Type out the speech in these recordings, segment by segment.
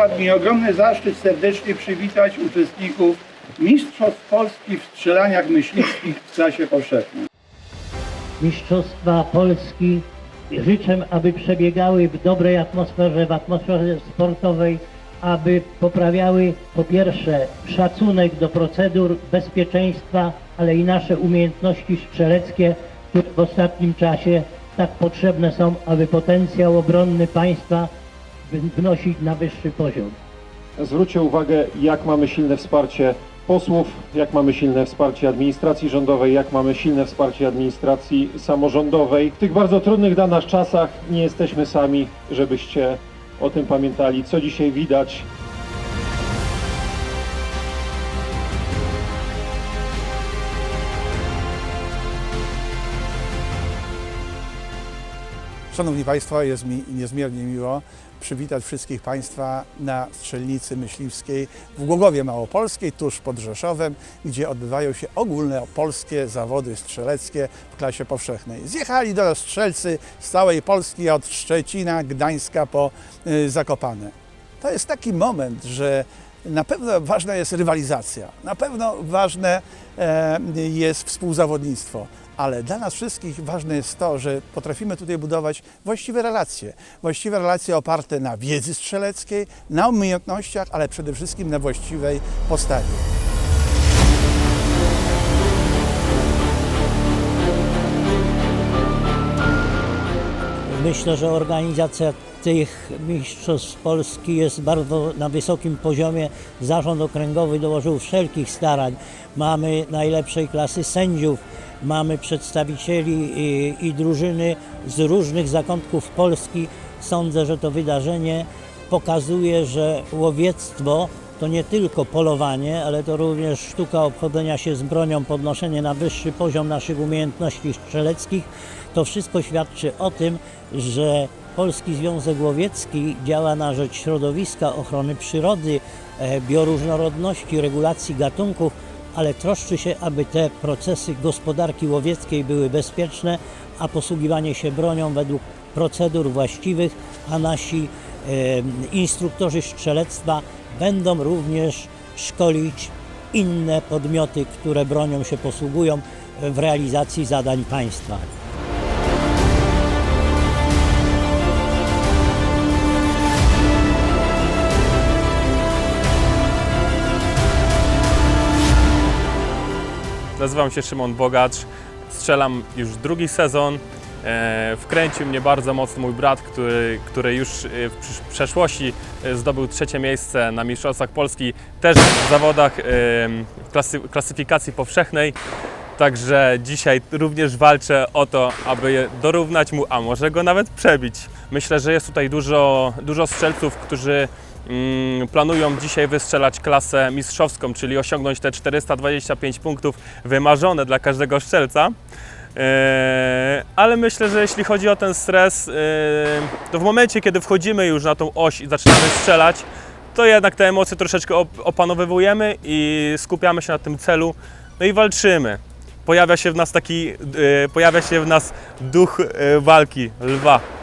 przypadł mi ogromny zaszczyt serdecznie przywitać uczestników Mistrzostw Polski w strzelaniach myśliwskich w klasie powszechnej. Mistrzostwa Polski. Życzę, aby przebiegały w dobrej atmosferze, w atmosferze sportowej, aby poprawiały po pierwsze szacunek do procedur bezpieczeństwa, ale i nasze umiejętności strzeleckie, które w ostatnim czasie tak potrzebne są, aby potencjał obronny państwa wy- wnosić na wyższy poziom. Zwróćcie uwagę, jak mamy silne wsparcie posłów, jak mamy silne wsparcie administracji rządowej, jak mamy silne wsparcie administracji samorządowej. W tych bardzo trudnych dla nas czasach nie jesteśmy sami, żebyście o tym pamiętali, co dzisiaj widać. Szanowni Państwo, jest mi niezmiernie miło przywitać wszystkich Państwa na strzelnicy myśliwskiej w Głogowie Małopolskiej, tuż pod Rzeszowem, gdzie odbywają się ogólne polskie zawody strzeleckie w klasie powszechnej. Zjechali do nas strzelcy z całej Polski, od Szczecina, Gdańska po y, Zakopane. To jest taki moment, że na pewno ważna jest rywalizacja, na pewno ważne e, jest współzawodnictwo, ale dla nas wszystkich ważne jest to, że potrafimy tutaj budować właściwe relacje. Właściwe relacje oparte na wiedzy strzeleckiej, na umiejętnościach, ale przede wszystkim na właściwej postawie. Myślę, że organizacja tych mistrzostw Polski jest bardzo na wysokim poziomie. Zarząd okręgowy dołożył wszelkich starań. Mamy najlepszej klasy sędziów, mamy przedstawicieli i, i drużyny z różnych zakątków Polski. Sądzę, że to wydarzenie pokazuje, że łowiectwo to nie tylko polowanie, ale to również sztuka obchodzenia się z bronią, podnoszenie na wyższy poziom naszych umiejętności strzeleckich. To wszystko świadczy o tym, że Polski Związek Łowiecki działa na rzecz środowiska, ochrony przyrody, e, bioróżnorodności, regulacji gatunków, ale troszczy się, aby te procesy gospodarki łowieckiej były bezpieczne, a posługiwanie się bronią według procedur właściwych, a nasi e, instruktorzy strzelectwa będą również szkolić inne podmioty, które bronią się posługują w realizacji zadań państwa. Nazywam się Szymon Bogacz, strzelam już drugi sezon. E, Wkręcił mnie bardzo mocno mój brat, który, który już e, w przeszłości e, zdobył trzecie miejsce na Mistrzostwach Polski, też w zawodach klasy, klasyfikacji powszechnej. Także dzisiaj również walczę o to, aby dorównać mu, a może go nawet przebić. Myślę, że jest tutaj dużo, dużo strzelców, którzy planują dzisiaj wystrzelać klasę mistrzowską, czyli osiągnąć te 425 punktów wymarzone dla każdego strzelca. Eee, ale myślę, że jeśli chodzi o ten stres, eee, to w momencie, kiedy wchodzimy już na tą oś i zaczynamy strzelać, to jednak te emocje troszeczkę op- opanowywujemy i skupiamy się na tym celu, no i walczymy. Pojawia się w nas taki, e, pojawia się w nas duch e, walki, lwa.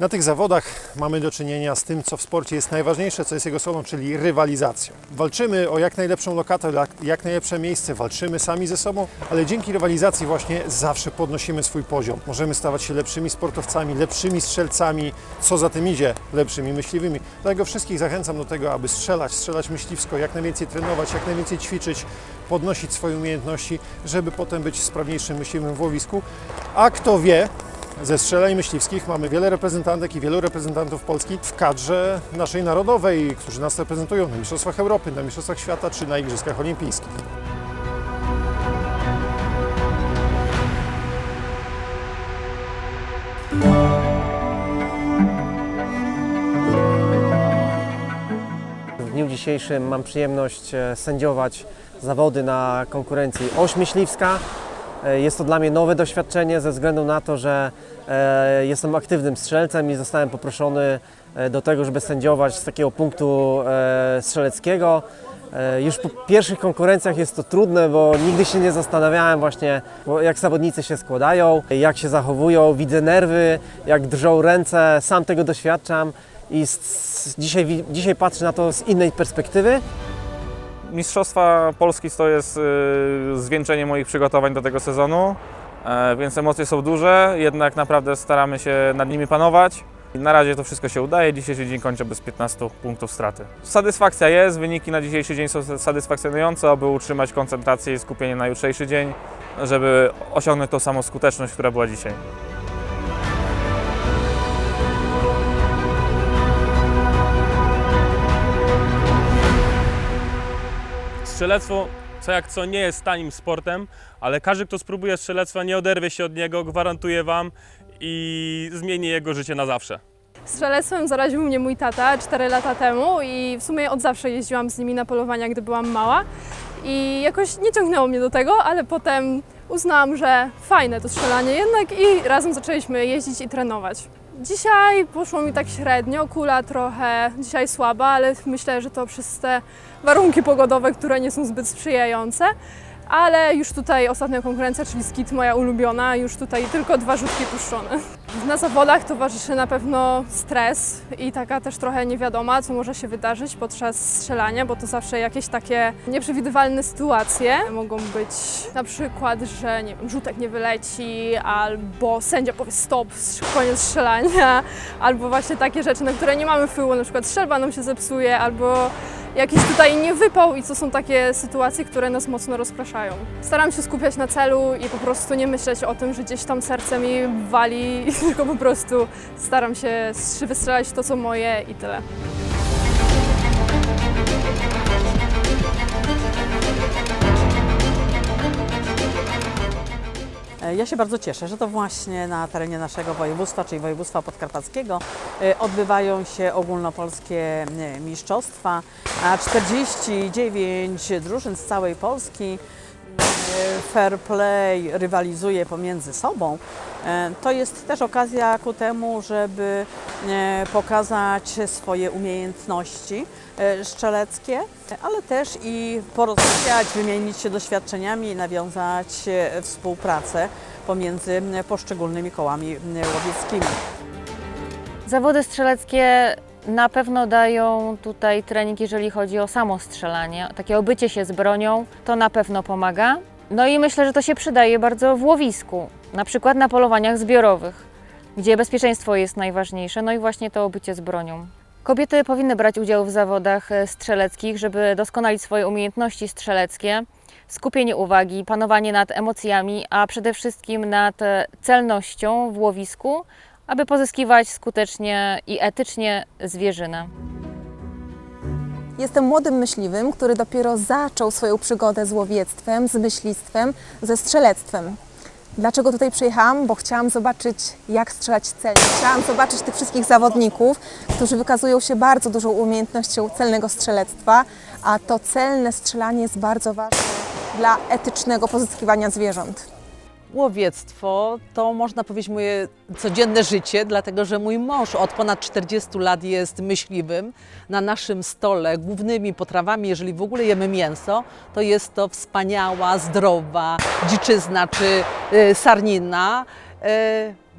Na tych zawodach mamy do czynienia z tym, co w sporcie jest najważniejsze, co jest jego słowem, czyli rywalizacją. Walczymy o jak najlepszą lokatę, jak- najlepsze miejsce, walczymy sami ze sobą, ale dzięki rywalizacji właśnie zawsze podnosimy swój poziom. Możemy stawać się lepszymi sportowcami, lepszymi strzelcami, co za tym idzie, lepszymi myśliwymi. Dlatego wszystkich zachęcam do tego, aby strzelać, strzelać myśliwsko, jak najwięcej trenować, jak najwięcej ćwiczyć, podnosić swoje umiejętności, żeby potem być sprawniejszym myśliwym w łowisku. A kto wie, ze strzeleń myśliwskich mamy wiele reprezentantek i wielu reprezentantów Polski w kadrze naszej narodowej, którzy nas reprezentują na Mistrzostwach Europy, na Mistrzostwach Świata czy na Igrzyskach Olimpijskich. W dniu dzisiejszym mam przyjemność e, sędziować zawody na konkurencji Oś Myśliwska. E, Jest to dla mnie nowe doświadczenie ze względu na to, że e, jestem aktywnym strzelcem i zostałem poproszony e, do tego, żeby sędziować z takiego punktu strzeleckiego. Już po pierwszych konkurencjach jest to trudne, bo nigdy się nie zastanawiałem właśnie, jak zawodnicy się składają, jak się zachowują, widzę nerwy, jak drżą ręce, sam tego doświadczam i dzisiaj, dzisiaj patrzę na to z innej perspektywy. Mistrzostwa Polski to jest y, zwieńczenie moich przygotowań do tego sezonu, e, więc emocje są duże, jednak naprawdę staramy się nad nimi panować. Na razie to wszystko się udaje, dzisiejszy dzień kończę bez 15 punktów straty. Satysfakcja jest, wyniki na dzisiejszy dzień są satysfakcjonujące, aby utrzymać koncentrację i skupienie na jutrzejszy dzień, żeby osiągnąć tą samą skuteczność, która była dzisiaj. Strzelectwo, co jak co, nie jest tanim sportem, ale każdy, kto spróbuje strzelectwa, nie oderwie się od niego, gwarantuję Wam i zmieni jego życie na zawsze. Strzelectwem zaraził mnie mój tata 4 lata temu i w sumie od zawsze jeździłam z nimi na polowania, gdy byłam mała. I jakoś nie ciągnęło mnie do tego, ale potem uznałam, że fajne to strzelanie jednak i razem zaczęliśmy jeździć i trenować. Dzisiaj poszło mi tak średnio, kula trochę dzisiaj słaba, ale myślę, że to przez te warunki pogodowe, które nie są zbyt sprzyjające. Ale już tutaj ostatnia konkurencja, czyli skit moja ulubiona, już tutaj tylko dwa rzutki puszczone. Na zawodach towarzyszy na pewno stres i taka też trochę niewiadoma, co może się wydarzyć podczas strzelania, bo to zawsze jakieś takie nieprzewidywalne sytuacje. Mogą być na przykład, że nie wiem, rzutek nie wyleci, albo sędzia powie stop, koniec strzelania, albo właśnie takie rzeczy, na które nie mamy wpływu, na przykład strzelba nam się zepsuje, albo jakiś tutaj niewypał i to są takie sytuacje, które nas mocno rozpraszają. Staram się skupiać na celu i po prostu nie myśleć o tym, że gdzieś tam serce mi wali, tylko po prostu staram się wystrzelać to, co moje i tyle. Ja się bardzo cieszę, że to właśnie na terenie naszego województwa, czyli województwa podkarpackiego, e, odbywają się ogólnopolskie e, mistrzostwa, a 49 drużyn z całej Polski. e, fair play rywalizuje pomiędzy sobą. E, To jest też okazja ku temu, żeby e, pokazać swoje umiejętności e, strzeleckie, ale też i porozmawiać, wymienić się doświadczeniami nawiązać e, współpracę pomiędzy poszczególnymi kołami łowieckimi. Zawody strzeleckie na pewno dają tutaj trening, jeżeli chodzi o samo strzelanie. Takie obycie się z bronią, to na pewno pomaga. No i myślę, że to się przydaje bardzo w łowisku, na przykład na polowaniach zbiorowych, gdzie bezpieczeństwo jest najważniejsze, no i właśnie to obycie z bronią. Kobiety powinny brać udział w zawodach e, strzeleckich, żeby doskonalić swoje umiejętności strzeleckie, skupienie uwagi, panowanie nad emocjami, a przede wszystkim nad e, celnością w łowisku, aby pozyskiwać skutecznie i etycznie zwierzynę. Jestem młodym myśliwym, który dopiero zaczął swoją przygodę z łowiectwem, z myślistwem, ze strzelectwem. Dlaczego tutaj przyjechałam? Bo chciałam zobaczyć, jak strzelać celnie. Chciałam zobaczyć tych wszystkich zawodników, którzy wykazują się bardzo dużą umiejętnością celnego strzelectwa, a to celne strzelanie jest bardzo ważne dla etycznego pozyskiwania zwierząt. Łowiectwo to można powiedzieć moje codzienne życie, dlatego że mój mąż od ponad 40 lat jest myśliwym. Na naszym stole głównymi potrawami, jeżeli w ogóle jemy mięso, to jest to wspaniała, zdrowa dziczyzna czy y, sarnina.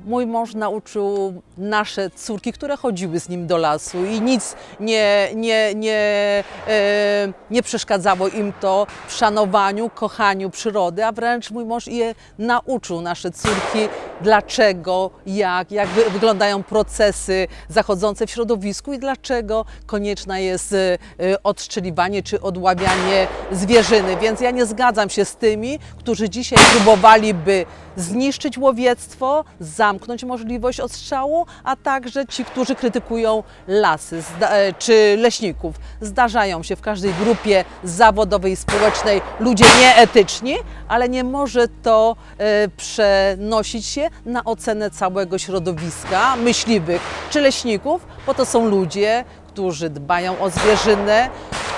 Mój mąż nauczył nasze córki, które chodziły z nim do lasu i nic nie, nie, nie, e, nie przeszkadzało im to w szanowaniu, kochaniu przyrody, a wręcz mój mąż je nauczył nasze córki, dlaczego, jak, jak wy, wyglądają procesy zachodzące w środowisku i dlaczego konieczne jest e, e, odstrzeliwanie czy odławianie zwierzyny. Więc ja nie zgadzam się z tymi, którzy dzisiaj próbowaliby zniszczyć łowiectwo, zamknąć możliwość ostrzału, a także ci, którzy krytykują lasy e, czy leśników. Zdarzają się w każdej grupie zawodowej i społecznej ludzie nieetyczni, ale nie może to e, przenosić się na ocenę całego środowiska myśliwych czy leśników, bo to są ludzie, którzy dbają o zwierzynę,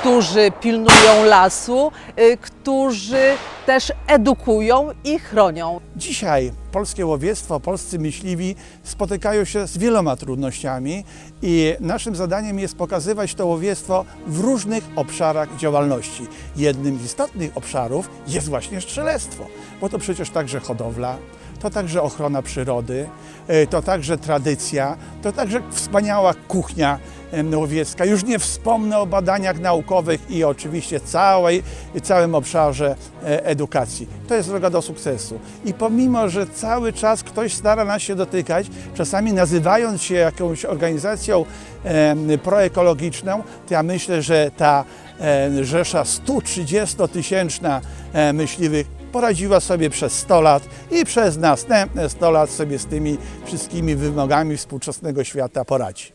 którzy pilnują lasu, y, którzy też edukują i chronią. Dzisiaj polskie łowiectwo, polscy myśliwi spotykają się z wieloma trudnościami i naszym zadaniem jest pokazywać to łowiectwo w różnych obszarach działalności. Jednym z istotnych obszarów jest właśnie strzelectwo, bo to przecież także hodowla, to także ochrona przyrody, e, to także tradycja, to także wspaniała kuchnia łowiecka. Już nie wspomnę o badaniach naukowych i oczywiście całej, całym obszarze e, edukacji. To jest droga do sukcesu. I pomimo, że cały czas ktoś stara nas się dotykać, czasami nazywając się jakąś organizacją proekologiczną, to ja myślę, że ta rzesza 130-tysięczna e, myśliwych poradziła sobie przez 100 lat i przez następne 100 lat sobie z tymi wszystkimi wymogami współczesnego świata poradzi.